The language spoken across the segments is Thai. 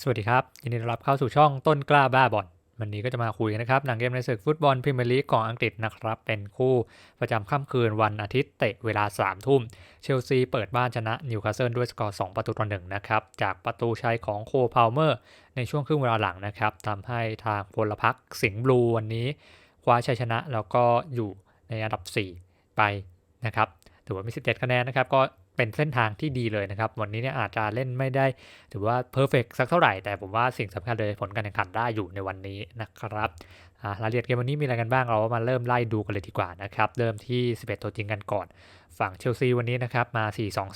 สวัสดีครับ ยินดีต้อนรับเข้าสู่ช่องต้นกล้าบ้าบอลวันนี้ก็จะมาคุยกันนะครับ หนังเกมในศึกฟุตบอลพรีเมียร์ลีกของอังกฤษนะครับ เป็นคู่ประจำค่ำคืนวันอาทิตย์เตะเวลา3ามทุ่ม เชลซีเปิดบ้านชนะนิวคาสเซิลด้วยสกอร์ 2 ประตูต่อหนึ่งนะครับ จากประตูชัยของโคพาวเมอร์ ในช่วงครึ่งเวลาหลังนะครับทำให้ทางพลพรรคสิงห์บลูวันนี้ คว้าชัยชนะแล้วก็อยู่ในอันดับ 4 ไปนะครับถือว่ามี 17 คะแนนนะครับก็ เป็นเส้นทางที่ดีเลยนะครับ วันนี้เนี่ยอาจจะเล่นไม่ได้ ถือว่าเพอร์เฟกสักเท่าไหร่ แต่ผมว่าสิ่งสำคัญเลยผลการแข่งขันได้อยู่ในวันนี้นะครับรายละเอียดเกมวันนี้มีอะไรกันบ้างเรามาเริ่มไล่ดูกันเลยดีกว่านะครับเริ่มที่ 11 ตัวจริงกันก่อน ฝั่งเชลซีวันนี้นะครับมา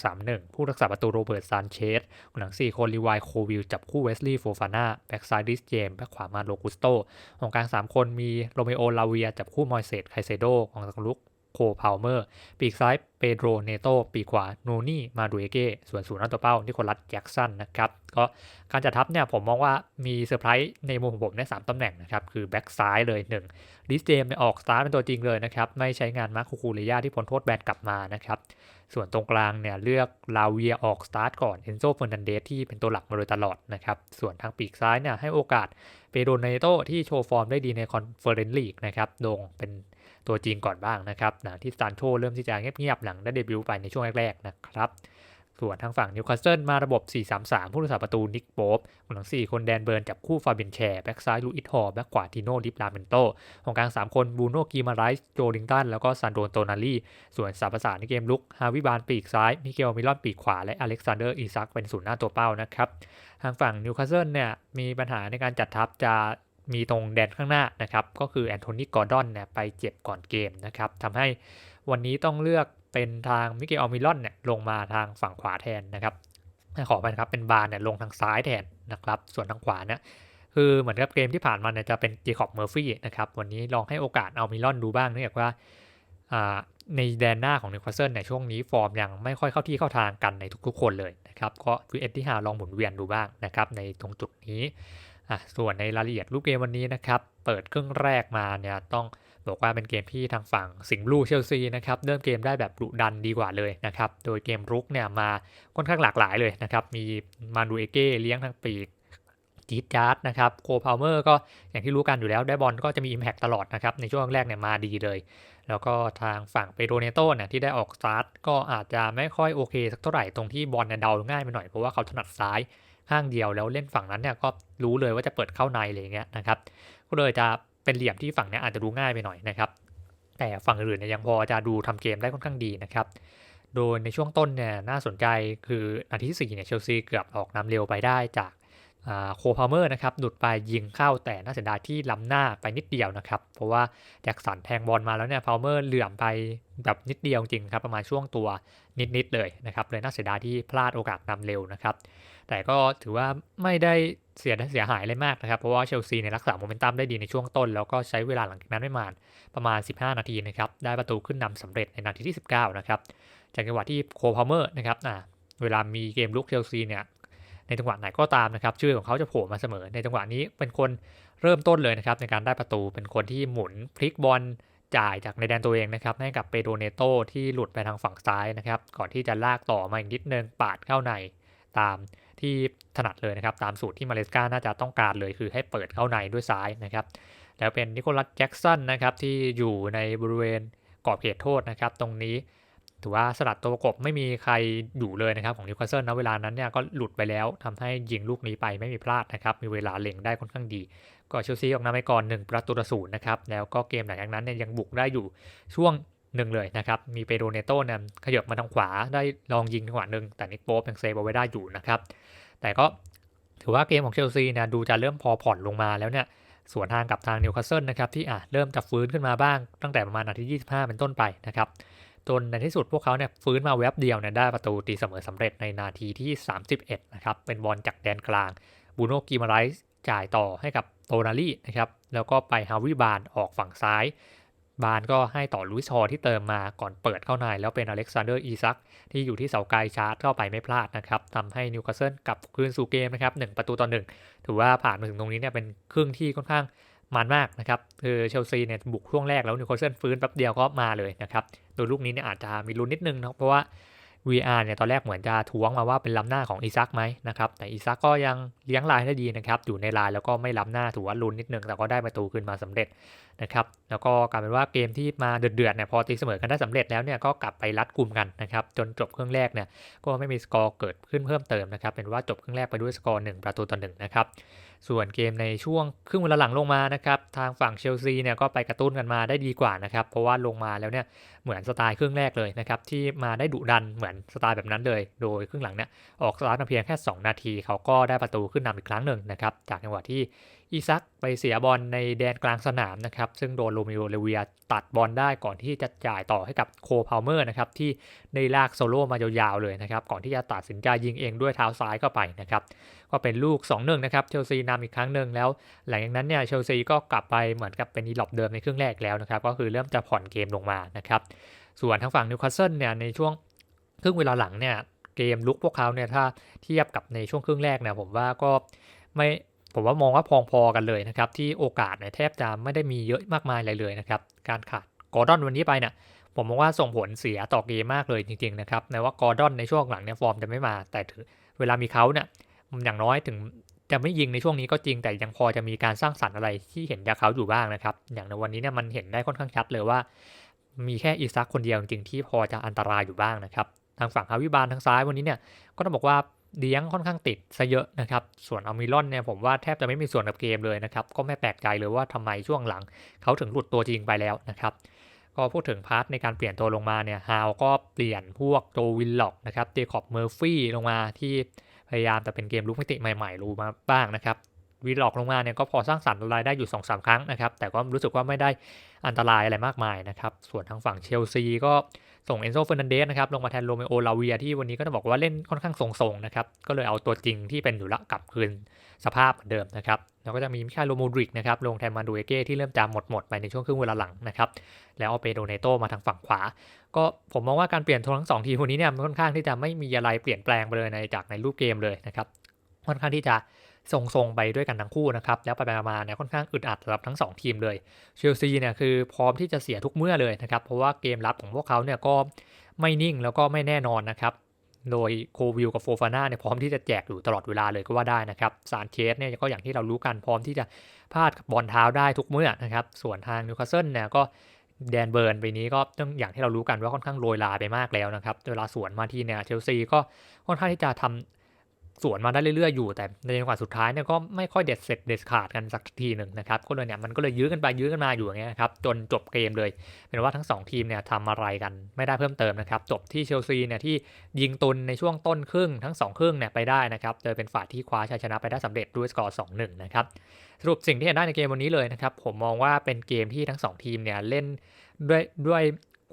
4-2-3-1 ผู้รักษาประตูโรเบิร์ตซานเชสหลัง4คนลีวายโควิลจับคู่เวสลีย์โฟฟาน่าแบ็กซ้ายดิสเจมแบ็กขวามาโลกุสโตของกลาง 3 คนมีโรเมโอลาเวียจับคู่มอยเซตไคเซโดของตังลุก โคพาวเมอร์ ปีกซ้ายเปโดรเนโตปีกขวาโนนี่มาดูเอเก้ส่วนศูนย์นัตัวเป้านิโคลัสแจ็กสันนะครับก็การจัดทัพเนี่ยผมมองว่ามีเซอร์ไพรส์ในมุมของผมในสามตำแหน่งนะครับ คือแบ็กซ้ายเลย1ดิสเจมออกสตาร์เป็นตัวจริงเลยนะครับ ไม่ใช้งานมาร์คูคูเลียที่พ้นโทษแบนกลับมานะครับ ส่วนตรงกลางเนี่ยเลือกลาเวียออกสตาร์ทก่อนเอนโซเฟอร์นันเดสที่เป็นตัวหลักมาโดยตลอดนะครับ ส่วนทางปีกซ้ายเนี่ยให้โอกาสเปโดรเนโตที่โชว์ฟอร์มได้ดีในคอนเฟอเรนซ์ลีกนะครับลงเป็น ตัวจริงก่อนบ้างนะครับหลังที่สตานโชเริ่มที่จะเงียบๆหลังได้เดบิวต์ไปในช่วงแรกๆนะครับส่วนทางฝั่งนิวคาสเซิลมาระบบ 4-3-3 ผู้รักษาประตูนิกโป๊บหลัง 4 คนแดนเบิร์นจับคู่ฟาเบียนแชร์แบ็กซ้ายลูอิทฮอร์แบ็กขวาทิโน่ดิปลาเมนโตของกลาง 3 คนบูโน่กีมาไรส์โจลิงตัน แล้วก็ซานโดนโตนาลีส่วนสาประสานในเกมลุก ฮาวิบานปีกซ้าย มิเกลมิลอนปีกขวา และอเล็กซานเดอร์อีซักเป็นศูนย์หน้าตัวเป้านะครับ ทางฝั่งนิวคาสเซิลเนี่ยมีปัญหาในการจัดทัพจะ มีตรงแดนข้างหน้านะครับ ก็คือแอนโทนีกอร์ดอนเนี่ยไปเจ็บก่อนเกมนะครับทำให้วันนี้ต้องเลือกเป็นทางมิเกลอมิลอนเนี่ยลงมาทางฝั่งขวาแทนนะครับขอไปนะครับเป็นบาร์เนี่ยลงทางซ้ายแทนนะครับ ส่วนทางขวาเนี่ยคือเหมือนกับเกมที่ผ่านมาเนี่ยจะเป็นเจคอบเมอร์ฟี่นะครับวันนี้ลองให้โอกาสเอามิลอนดูบ้างเนื่องจากว่าในแดนหน้าของนิวคาสเซิลในช่วงนี้ฟอร์มยังไม่ค่อยเข้าที่เข้าทางกันในทุกๆคนเลยนะครับ ก็ฟิเอ็ดที่หาลองหมุนเวียนดูบ้างนะครับในตรงจุดนี้ อะส่วนในรายละเอียดรูปเกมวันนี้นะครับ เปิดครึ่งแรกมาเนี่ยต้องบอกว่าเป็นเกมที่ทางฝั่งสิงห์ลูเชลซีนะครับเริ่มเกมได้แบบดุดันดีกว่าเลยนะครับ โดยเกมรุกเนี่ยมาค่อนข้างหลากหลายเลยนะครับ มีมานูเอเก้เลี้ยงทางปีก จีดจาร์ดนะครับโคพาวเมอร์ก็อย่างที่รู้กันอยู่แล้วได้บอลก็จะมีอิมแพกตลอดนะครับ ในช่วงแรกเนี่ยมาดีเลย แล้วก็ทางฝั่งเปโดเนโตเนี่ยที่ได้ออกสตาร์ทก็อาจจะไม่ค่อยโอเคสักเท่าไหร่ตรงที่บอลเนี่ยเดาง่ายไปหน่อยเพราะว่าเขาถนัดซ้ายข้างเดียวแล้วเล่นฝั่งนั้นเนี่ยก็รู้เลยว่าจะเปิดเข้าในอะไรเงี้ยนะครับก็เลยจะเป็นเหลี่ยมที่ฝั่งนี้อาจจะดูง่ายไปหน่อยนะครับแต่ฝั่งอื่นเนี่ยยังพอจะดูทำเกมได้ค่อนข้างดีนะครับโดยในช่วงต้นเนี่ยน่าสนใจคือนาทีที่4เนี่ยเชลซีเกือบออกนำเร็วไปได้จาก โคพาเมอร์นะครับดุดไปยิงเข้าแต่น่าเสียดายที่ล้ำหน้าไปนิดเดียวนะครับ เพราะว่าแจ็คสันแทงบอลมาแล้วเนี่ยพาเมอร์เหลื่อมไปแบบนิดเดียวจริงครับประมาณช่วงตัวนิดๆเลยนะครับเลยน่าเสียดายที่พลาดโอกาสนำเร็วนะครับ แต่ก็ถือว่าไม่ได้เสียเสียหายเลยมากนะครับ เพราะว่าเชลซีในรักษาโมเมนตัมได้ดีในช่วงต้น แล้วก็ใช้เวลาหลังจากนั้นไม่มานประมาณ 15 นาทีนะครับได้ประตูขึ้นนำสำเร็จในนาทีที่ 19 นะครับจากจังหวะที่โคพาเมอร์นะครับอ่าเวลามีเกมลุกเชลซีเนี่ย ในจังหวะไหนก็ตามนะครับ ชื่อของเขาจะโผล่มาเสมอ ในจังหวะนี้เป็นคนเริ่มต้นเลยนะครับในการได้ประตูเป็นคนที่หมุนพลิกบอลจ่ายจากในแดนตัวเองนะครับให้กับเปโดเนโตที่หลุดไปทางฝั่งซ้ายนะครับ ก่อนที่จะลากต่อมาอีกนิดนึงปาดเข้าในตามที่ถนัดเลยนะครับ ตามสูตรที่มาเลสกาน่าจะต้องการเลยคือให้เปิดเข้าในด้วยซ้ายนะครับ แล้วเป็นนิโคลัสแจ็กสันนะครับที่อยู่ในบริเวณกรอบเขตโทษนะครับ ตรงนี้ ถือว่าสลัดตัวประกบไม่มีใครอยู่เลยนะครับของนิวคาสเซิลนะเวลานั้นเนี่ยก็หลุดไปแล้วทำให้ยิงลูกนี้ไปไม่มีพลาดนะครับ มีเวลาเล็งได้ค่อนข้างดี ก็เชลซีออกนำไปก่อน 1 ประตูต่อศูนย์นะครับ แล้วก็เกมหลังจากนั้นเนี่ยยังบุกได้อยู่ช่วงหนึ่งเลยนะครับ มีเปโดเนโตเนี่ยขยับมาทางขวาได้ลองยิงจังหวะหนึ่งแต่นิโป๊ปยังเซฟเอาไว้ได้อยู่นะครับ แต่ก็ถือว่าเกมของเชลซีเนี่ยดูจะเริ่มพอผ่อนลงมาแล้วเนี่ยสวนทางกับทางนิวคาสเซิลนะครับที่อะเริ่มจะฟื้นขึ้นมาบ้างตั้งแต่ประมาณนาที 25 เป็นต้นไปนะครับ จนในที่สุดพวกเขาเนี่ยฟื้นมาแวบเดียวเนี่ยได้ประตูตีเสมอสำเร็จในนาทีที่ 31 นะครับ เป็นบอลจากแดนกลางบูโนกิมาไรส์จ่ายต่อให้กับโตนาลีนะครับ แล้วก็ไปฮาวิบานออกฝั่งซ้าย บานก็ให้ต่อลุยชอที่เติมมาก่อนเปิดเข้าใน แล้วเป็นอเล็กซานเดอร์อีซัก ที่อยู่ที่เสาไกลชาร์จเข้าไปไม่พลาดนะครับทำให้นิวคาสเซิลกลับคืนสู่เกมนะครับหประตูต่อหนึ่งถือว่าผ่านมาถึงตรงนี้เนี่ยเป็นครึ่งที่ค่อนข้าง มันมากนะครับคือเชลซีเนี่ยบุกช่วงแรกแล้วนิวคาสเซิลฟื้นแป๊บเดียวก็มาเลยนะครับโดยลูกนี้เนี่ยอาจจะมีลุ้นนิดนึงนะเพราะว่า VR เนี่ยตอนแรกเหมือนจะท้วงมาว่าเป็นล้ำหน้าของอีซักไหมนะครับแต่อีซักก็ยังเลี้ยงลายได้ดีนะครับอยู่ในลายแล้วก็ไม่ล้ำหน้าถือว่าลุ้นนิดนึงแต่ก็ได้ประตูขึ้นมาสำเร็จนะครับแล้วก็กลายเป็นว่าเกมที่มาเดือดๆเนี่ยพอตีเสมอกันได้สำเร็จแล้วเนี่ยก็กลับไปรัดกลุ่มกันนะครับจนจบครึ่งแรกเนี่ยก็ไม่มีสกอร์เกิดขึ้นเพิ่มเติมนะครับเป็นว่าจบครึ่งแรกไปด้วยสกอร์1ประตูต่อหนึ่งนะครับ ส่วนเกมในช่วงครึ่งเวลาหลังลงมานะครับทางฝั่งเชลซีเนี่ยก็ไปกระตุ้นกันมาได้ดีกว่านะครับเพราะว่าลงมาแล้วเนี่ยเหมือนสไตล์ครึ่งแรกเลยนะครับที่มาได้ดุดันเหมือนสไตล์แบบนั้นเลย โดยครึ่งหลังเนี่ยออกสตาร์ทมาเพียงแค่ 2 นาที เขาก็ได้ประตูขึ้นนำอีกครั้งหนึ่งนะครับจากจังหวะที่อีซักไปเสียบอลในแดนกลางสนามนะครับซึ่งโดนโรมิโอเลเวียตัดบอลได้ก่อนที่จะจ่ายต่อให้กับโคพาวเมอร์นะครับที่ได้ลากโซโล่มายาวๆเลยนะครับก่อนที่จะตัดสินใจยิงเองด้วยเท้าซ้ายเข้าไปนะครับก็เป็นลูก 2-1นะครับเชลซีนำอีกครั้งหนึ่งแล้ว หลังจากนั้นเนี่ยเชลซีก็กลับไปเหมือนกับเป็นอีหลอบเดิมในครึ่งแรกแล้วนะครับก็คือเริ่มจะผ่อนเกมลงมานะครับ ส่วนทางฝั่งนิวคาสเซิลเนี่ยในช่วงครึ่งเวลาหลังเนี่ยเกมลุกพวกเขาเนี่ยถ้าเทียบกับในช่วงครึ่งแรกเนี่ยผมว่าก็ไม่ผมว่ามองว่าพอๆกันเลยนะครับ ที่โอกาสเนี่ยแทบจะไม่ได้มีเยอะมากมายอะไรเลยนะครับ การขาดกอร์ดอนวันนี้ไปเนี่ยผมมองว่าส่งผลเสียต่อเกมมากเลยจริงๆนะครับแม้ว่ากอร์ดอนในช่วงหลังเนี่ยฟอร์มจะไม่มา แต่ถือเวลามีเขาเนี่ยอย่างน้อยถึงจะไม่ยิงในช่วงนี้ก็จริงแต่ยังพอจะมีการสร้างสรรค์อะไรที่เห็นจากเขาอยู่บ้างนะครับ อย่างในวันนี้เนี่ยมันเห็นได้ค่อนข้างชัดเลยว่า มีแค่อีซักคนเดียวจริงๆที่พอจะอันตรายอยู่บ้างนะครับ ทางฝั่งฮาวิบาลทางซ้ายวันนี้เนี่ยก็ต้องบอกว่าเลี้ยงค่อนข้างติดซะเยอะนะครับ ส่วนอัลมิลอนเนี่ยผมว่าแทบจะไม่มีส่วนกับเกมเลยนะครับ ก็ไม่แปลกใจเลยว่าทำไมช่วงหลัง เขาถึงหลุดตัวจริงไปแล้วนะครับ ก็พูดถึงพาร์ทในการเปลี่ยนตัวลงมาเนี่ยฮาวก็เปลี่ยนพวกโจวินล็อกนะครับเจคอบเมอร์ฟี่ลงมาที่พยายามจะเป็นเกมลุกมิติใหม่ๆรู้มาบ้างนะครับ วีล็อกลงมาเนี่ยก็พอสร้างสรรค์รายได้อยู่2อสครั้งนะครับ แต่ก็รู้สึกว่าไม่ได้อันตรายอะไรมากมายนะครับ ส่วนทางฝั่งเชลซีก็ส่งเอนโซเฟอร์นันเดสนะครับลงมาแทนโรเมโอลาเวียที่วันนี้ก็ต้องบอกว่าเล่นค่อนข้างทรงๆนะครับ ก็เลยเอาตัวจริงที่เป็นอยู่ละกลับคืนสภาพเหมือนเดิมนะครับแล้วก็จะมีมิคาโลโมดริกนะครับลงแทนมาดูเอเก้ที่เริ่มจามหมดๆไปในช่วงครึ่งเวลาหลังนะครับแล้วเอาเปโดเนโตมาทางฝั่งขวา ก็ผมมองว่าการเปลี่ยนทั้งสองทีมคนนี้เนี่ยมันค่อนข้างที่จะไม่มีอะไรเปลี่ยนแปลงไปเลยในจากในรูปเกมเลยนะครับค่อนข้างที่จะ ทรงๆไปด้วยกันทั้งคู่นะครับ แล้วไปมาเนี่ยค่อนข้างอึดอัดสำหรับทั้ง 2 ทีมเลยเชลซีเนี่ยคือพร้อมที่จะเสียทุกเมื่อเลยนะครับ เพราะว่าเกมรับของพวกเขาเนี่ยก็ไม่นิ่งแล้วก็ไม่แน่นอนนะครับ โดยโควิลกับโฟฟาน่าเนี่ยพร้อมที่จะแจกอยู่ตลอดเวลาเลยก็ว่าได้นะครับซานเชสเนี่ยก็อย่างที่เรารู้กันพร้อมที่จะพลาดบบอลเท้าได้ทุกเมื่อนะครับส่วนทางนิวคาสเซิลเนี่ยก็แดนเบิร์นไปนี้ก็ต้องอย่างที่เรารู้กันว่าค่อนข้างโรยลาไปมากแล้วนะครับ เวลาสวนมาทีเนี่ยเชลซีก็ค่อนข้างที่จะทำ สวนมาได้เรื่อยๆอยู่แต่ในจังหวะสุดท้ายเนี่ยก็ไม่ค่อยเด็ดเสร็จเด็ดขาดกันสักทีหนึ่งนะครับก็เลยเนี่ยมันก็เลยยื้อกันไปยื้อกันมาอยู่อย่างเงี้ยครับจนจบเกมเลย เป็นว่าทั้ง 2 ทีมเนี่ยทำอะไรกันไม่ได้เพิ่มเติมนะครับจบที่เชลซีเนี่ยที่ยิงตุนในช่วงต้นครึ่งทั้ง 2 ครึ่งเนี่ยไปได้นะครับโดยเป็นฝ่ายที่คว้าชัยชนะไปได้สำเร็จด้วยสกอร์2-1นะครับสรุปสิ่งที่เห็นได้ในเกมวันนี้เลยนะครับผมมองว่าเป็นเกมที่ทั้ง 2 ทีมเนี่ยเล่นด้วยด้วย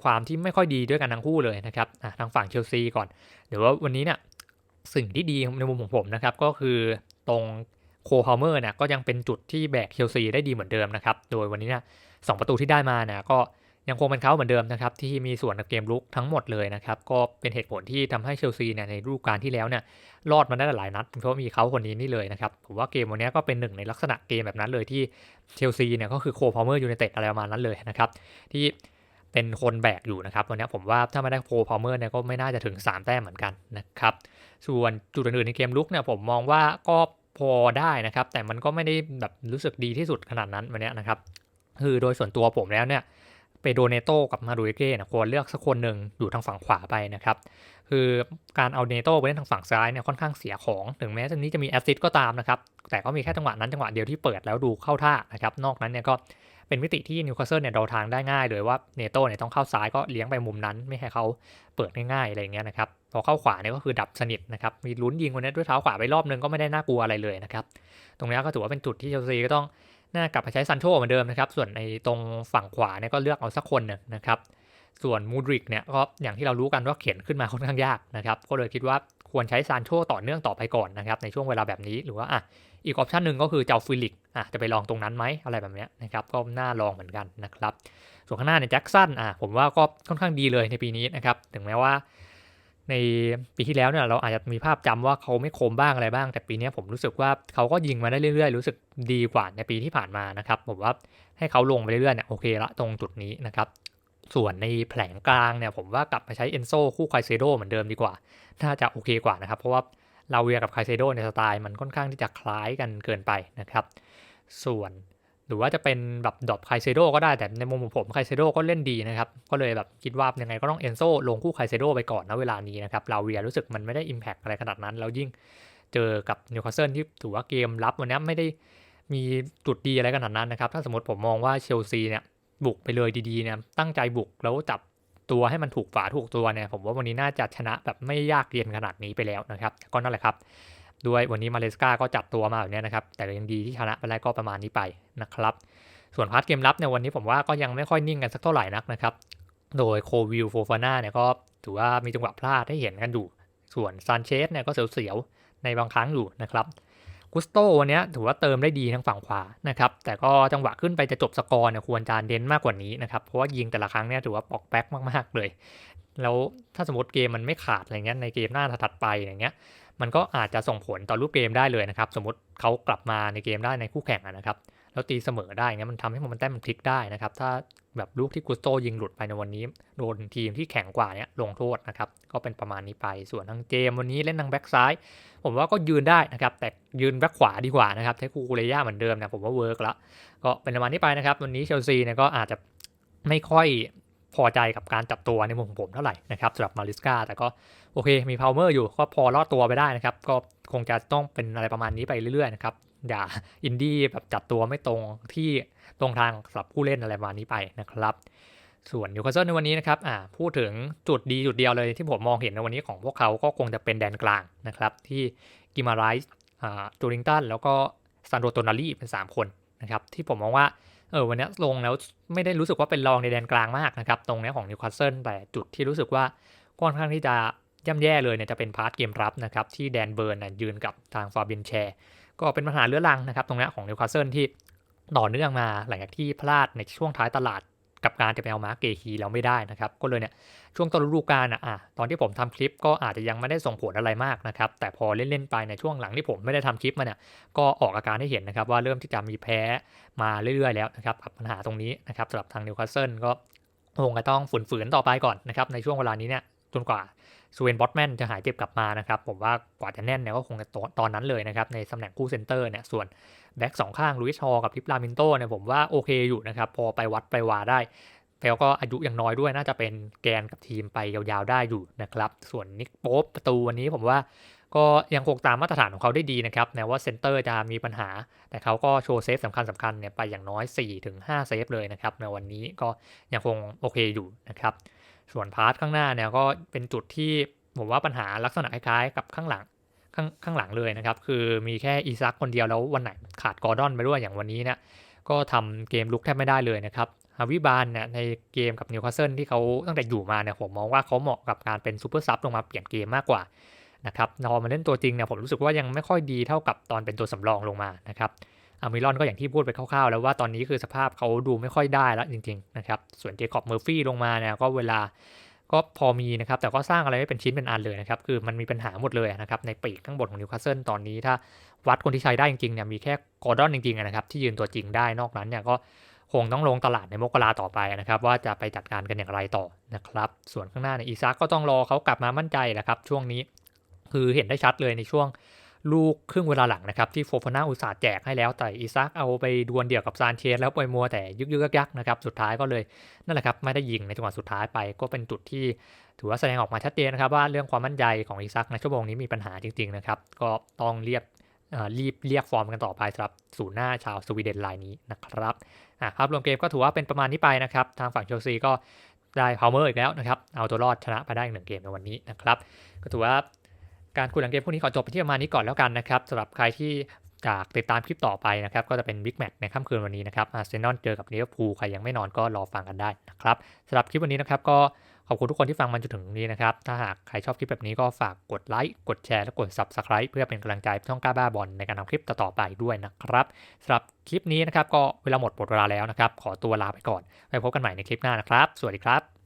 ความที่ไม่ค่อยดีด้วยกันทั้งคู่เลยนะครับทางฝั่งเชลซีก่อนเดี๋ยวว่าวันนี้เนี่ย สิ่งที่ดีในมุมของผมนะครับ ก็คือตรงโคพาวเมอร์นี่ยก็ยังเป็นจุดที่แบกเชลซีได้ดีเหมือนเดิมนะครับ โดยวันนี้เนี่ยสประตูที่ได้มาเนี่ยก็ยังคงเป็นเขาเหมือนเดิมนะครับ ที่มีส่วนในเกมลุกทั้งหมดเลยนะครับ ก็เป็นเหตุผลที่ทำให้เชลซีเนี่ยในฤดูกาลที่แล้วเนี่ยรอดมาได้หลายนัดเพราะมีเขาคนนี้นี่เลยนะครับผมว่าเกมวันนี้ก็เป็นหนึ่งในลักษณะเกมแบบนั้นเลยที่เชลซีเนี่ยก็คือโคพาวเมอร์ยูไนเต็ดอะไรประมาณนั้นเลยนะครับที่เป็นคนแบกอยู่นะครับวันนี้ผมว่าถ้าไม่ได้โคพาวเมอร์เนี่ยก็ไม่น่าจะถึง 3 แต้มเหมือนกันนะครับ ส่วนจุดอื่นๆในเกมลุกเนี่ยผมมองว่าก็พอได้นะครับ แต่มันก็ไม่ได้แบบรู้สึกดีที่สุดขนาดนั้นวันนี้นะครับ คือโดยส่วนตัวผมแล้วเนี่ยเปโดเนโตกับมาดูเอเก้นะควรเลือกสักคนหนึ่งอยู่ทางฝั่งขวาไปนะครับ คือการเอาเนโตไปเล่นทางฝั่งซ้ายเนี่ยค่อนข้างเสียของ ถึงแม้ตรงนี้จะมีแอสซิสก็ตามนะครับ แต่ก็มีแค่จังหวะนั้นจังหวะเดียวที่เปิดแล้วดูเข้าท่านะครับ นอกนั้นเนี่ยก็ เป็นมิติที่นิวคาสเซิลเนี่ยเดาทางได้ง่ายเลยว่าเนโตเนี่ยต้องเข้าซ้ายก็เลี้ยงไปมุมนั้น ไม่ให้เขาเปิดง่ายๆอะไรเงี้ยนะครับพอเข้าขวาเนี่ยก็คือดับสนิทนะครับมีลุ้นยิงคนนี้ด้วยเท้าขวาไปรอบนึงก็ไม่ได้น่ากลัวอะไรเลยนะครับตรงนี้ก็ถือว่าเป็นจุดที่เชลซีก็ต้องน่ากลับไปใช้ซันโชเหมือนเดิมนะครับส่วนในตรงฝั่งขวาเนี่ยก็เลือกเอาสักคนหนึ่งนะครับส่วนมูดริกเนี่ยก็อย่างที่เรารู้กันว่าเขียนขึ้นมาค่อนข้างยากนะครับก็เลยคิดว่า ควรใช้ซานโชต่อเนื่องต่อไปก่อนนะครับในช่วงเวลาแบบนี้หรือว่าอะอีกออปชันหนึ่งก็คือเจ้าฟิลิกอะจะไปลองตรงนั้นไหมอะไรแบบนี้นะครับก็น่าลองเหมือนกันนะครับส่วนข้างหน้าเนี่ยแจ็คสันอะผมว่าก็ค่อนข้างดีเลยในปีนี้นะครับถึงแม้ว่า ในปีที่แล้วเนี่ยเราอาจจะมีภาพจำว่าเขาไม่คมบ้างอะไรบ้าง แต่ปีนี้ผมรู้สึกว่าเขาก็ยิงมาได้เรื่อยๆ รู้สึกดีกว่าในปีที่ผ่านมานะครับผมว่าให้เขาลงไปเรื่อยๆเนี่ยโอเคละตรงจุดนี้นะครับ ส่วนในแผลงกลางเนี่ยผมว่ากลับมาใช้เอนโซคู่ไคเซโดเหมือนเดิมดีกว่า น่าจะโอเคกว่านะครับ เพราะว่าลาเวียกับไคเซโดในสไตล์มันค่อนข้างที่จะคล้ายกันเกินไปนะครับ ส่วนหรือว่าจะเป็นแบบดรอปไคเซโดก็ได้แต่ในมุมของผมไคเซโดก็เล่นดีนะครับ ก็เลยแบบคิดว่ายังไงก็ต้องเอนโซลงคู่ไคเซโดไปก่อนนะเวลานี้นะครับลาเวียรู้สึกมันไม่ได้อิมแพกอะไรขนาดนั้น แล้วยิ่งเจอกับนิวคาสเซิลที่ถือว่าเกมรับวันนี้ไม่ได้มีจุดดีอะไรขนาดนั้นนะครับ ถ้าสมมติผมมองว่าเชลซีเนี่ย บุกไปเลยดีๆนี่ยตั้งใจบุกแล้วจับตัวให้มันถูกฝาถูกตัวเนี่ยผมว่าวันนี้น่าจะชนะแบบไม่ยากเย็นขนาดนี้ไปแล้วนะครับ ก็นั่นแหละครับ ด้วยวันนี้มาเลสกาก็จับตัวมาแบบนี้นะครับ แต่ยังดีที่ชนะไปแล้วก็ประมาณนี้ไปนะครับ ส่วนพาร์ทเกมรับในวันนี้ผมว่าก็ยังไม่ค่อยนิ่งกันสักเท่าไหร่นักนะครับ โดยโควิลโฟฟาน่าเนี่ยก็ถือว่ามีจังหวะพลาดให้เห็นกันอยู่ ส่วนซานเชสเนี่ยก็เสียวๆในบางครั้งอยู่นะครับ กุสโตวันนี้ถือว่าเติมได้ดีทั้งฝั่งขวานะครับแต่ก็จังหวะขึ้นไปจะจบสกอร์เนี่ยควรจะเด่นมากกว่านี้นะครับเพราะว่ายิงแต่ละครั้งเนี่ยถือว่าปอกแป๊กมากๆเลย แล้วถ้าสมมติเกมมันไม่ขาดอะไรเงี้ยในเกมหน้าถัดไปอย่างเงี้ยมันก็อาจจะส่งผลต่อรูปเกมได้เลยนะครับ สมมติเขากลับมาในเกมได้ในคู่แข่งนะครับ แล้วตีเสมอได้เงี้ยมันทำให้มเมนตัมมันพลิกได้นะครับ ถ้า แบบลูกที่กุสโตยิงหลุดไปในวันนี้ โดนทีมที่แข็งกว่าเนี้ยลงโทษนะครับ ก็เป็นประมาณนี้ไป ส่วนทางเจมวันนี้เล่นทางแบ็กซ้าย ผมว่าก็ยืนได้นะครับ แต่ยืนแบ็กขวาดีกว่านะครับใช้คูคูเรย่าเหมือนเดิมนะผมว่าเวิร์กละก็เป็นประมาณนี้ไปนะครับ วันนี้เชลซีเนี่ยก็อาจจะไม่ค่อยพอใจกับการจับตัวในมุมของผมเท่าไหร่นะครับสำหรับมาริสกาแต่ก็โอเคมีพาวเมอร์อยู่ก็พอรอดตัวไปได้นะครับ ก็คงจะต้องเป็นอะไรประมาณนี้ไปเรื่อยๆนะครับ อย่าอินดี้แบบจัดตัวไม่ตรงที่ตรงทางสำหรับผู้เล่นอะไรประมาณนี้ไปนะครับ ส่วนนิวคาสเซิลในวันนี้นะครับอ่าพูดถึงจุดดีจุดเดียวเลยที่ผมมองเห็นในวันนี้ของพวกเขาก็คงจะเป็นแดนกลางนะครับ ที่กิมาไรส์อ่าจูริงตันแล้วก็ซานโดโตนาลีเป็น 3 คนนะครับ ที่ผมมองว่าเออวันนี้ลงแล้วไม่ได้รู้สึกว่าเป็นรองในแดนกลางมากนะครับ ตรงนี้ของนิวคาสเซิลแต่จุดที่รู้สึกว่าค่อนข้างที่จะย่ำแย่เลยเนี่ยจะเป็นพาร์ทเกมรับนะครับ ที่แดนเบิร์นยืนกับทางฟาบียนแชร์ ก็เป็นปัญหาเรื้อรังนะครับตรงนี้ของนิวคาสเซิลที่ต่อเนื่องมาหลังจากที่พลาดในช่วงท้ายตลาดกับการจะไปเอามาเกฮีแล้วไม่ได้นะครับ ก็เลยเนี่ยช่วงต้นฤดูกาลอะตอนที่ผมทำคลิปก็อาจจะยังไม่ได้ส่งผลอะไรมากนะครับ แต่พอเล่น ๆ ไปในช่วงหลังที่ผมไม่ได้ทำคลิปมาเนี่ยก็ออกอาการให้เห็นนะครับ ว่าเริ่มที่จะมีแพ้มาเรื่อย ๆ แล้วนะครับกับปัญหาตรงนี้นะครับสำหรับทางนิวคาสเซิลก็คงจะต้องฝืนๆต่อไปก่อนนะครับในช่วงเวลานี้เนี่ย จนกว่าสเวนบอตแมนจะหายเจ็บกลับมานะครับ ผมว่ากว่าจะแน่นเนี่ยก็คงจะตอนนั้นเลยนะครับ ในตำแหน่งคู่เซนเตอร์เนี่ย ส่วนแบ็กสองข้างลุยชอกับทิปลามินโตเนี่ยผมว่าโอเคอยู่นะครับ พอไปวัดไปวาได้แล้วก็อายุอย่างน้อยด้วยน่าจะเป็นแกนกับทีมไปยาวๆได้อยู่นะครับ ส่วนนิกโป๊ปประตูวันนี้ผมว่าก็ยังคงตามมาตรฐานของเขาได้ดีนะครับแม้ว่าเซนเตอร์จะมีปัญหา แต่เขาก็โชว์เซฟสำคัญสำคัญเนี่ยไปอย่างน้อย 4-5 เซฟเลยนะครับในวันนี้ก็ยังคงโอเคอยู่นะครับ ส่วนพาร์ทข้างหน้าเนี่ยก็เป็นจุดที่ผมว่าปัญหาลักษณะคล้ายๆกับข้างหลังข้างข้างหลังเลยนะครับ คือมีแค่อีซักคนเดียวแล้ววันไหนขาดกอร์ดอนไปด้วยอย่างวันนี้เนี่ยก็ทำเกมลุกแทบไม่ได้เลยนะครับฮาวิบานเนี่ยในเกมกับนิวคาสเซิลที่เขาตั้งแต่อยู่มาเนี่ยผมมองว่าเขาเหมาะกับการเป็นซูเปอร์ซับลงมาเปลี่ยนเกมมากกว่านะครับพอมาเล่นตัวจริงเนี่ยผมรู้สึกว่ายังไม่ค่อยดีเท่ากับตอนเป็นตัวสำรองลงมานะครับ อามิลอนก็อย่างที่พูดไปคร่าวๆ แล้วว่าตอนนี้คือสภาพเขาดูไม่ค่อยได้แล้วจริงๆนะครับส่วนเจคอบเมอร์ฟี่ลงมาเนี่ยก็เวลาก็พอมีนะครับแต่ก็สร้างอะไรไม่เป็นชิ้นเป็นอันเลยนะครับคือมันมีปัญหาหมดเลยนะครับในปีกข้างบนของนิวคาสเซิลตอนนี้ถ้าวัดคนที่ใช้ได้จริงๆเนี่ยมีแค่กอร์ดอนจริงๆนะครับที่ยืนตัวจริงได้นอกนั้นเนี่ยก็คงต้องลงตลาดในมกราต่อไปนะครับว่าจะไปจัดการกันอย่างไรต่อนะครับส่วนข้างหน้าในอีซักก็ต้องรอเขากลับมามั่นใจแหละครับช่วงนี้คือเห็นได้ชัดเลยในช่วง ลูกครึ่งเวลาหลังนะครับที่โฟฟาน่าอุตส่าห์แจกให้แล้วแต่อีซักเอาไปดวลเดี่ยวกับซานเชสแล้วปมัวแต่ยึกยึกยักนะครับสุดท้ายก็เลยนั่นแหละครับไม่ได้ยิงในจังหวะสุดท้ายไปก็เป็นจุดที่ถือว่าแสดงออกมาชัดเจนนะครับว่าเรื่องความมั่นใจของอีซักในชั่วโมงนี้มีปัญหาจริงๆนะครับก็ต้องเรียบรีบเรียกฟอร์มกันต่อไปสำหรับศูนย์หน้าชาวสวีเดนรายนี้นะครับภาพรวมเกมก็ถือว่าเป็นประมาณนี้ไปนะครับทางฝั่งเชลซีก็ได้พาวเมอร์อีกแล้วนะครับเอาตัวรอดชนะไปได้อีกหนึ่งเกมในวันนี้นะครับก็ถือว่า การคุยหลังเกมพวกนี้ขอจบไปที่ประมาณนี้ก่อนแล้วกันนะครับสำหรับใครที่จากติดตามคลิปต่อไปนะครับ ก็จะเป็นบิ๊กแมตช์ในค่ำคืนวันนี้นะครับอาร์เซนอลเจอกับลิเวอร์พูลใครยังไม่นอนก็รอฟังกันได้นะครับสำหรับคลิปวันนี้นะครับก็ขอบคุณทุกคนที่ฟังมาจนถึงนี้นะครับ ถ้าหากใครชอบคลิปแบบนี้ก็ฝากกดไลค์กดแชร์และกด Subscribe เพื่อเป็นกำลังใจช่องกล้าบ้าบอลในการทำคลิปต่อๆไปด้วยนะครับสำหรับคลิปนี้นะครับก็เวลาหมดหมดเวลาแล้วนะครับ ขอตัวลาไปก่อนไปพบกันใหม่ในคลิปหน้านะครับ สวัสดีครับ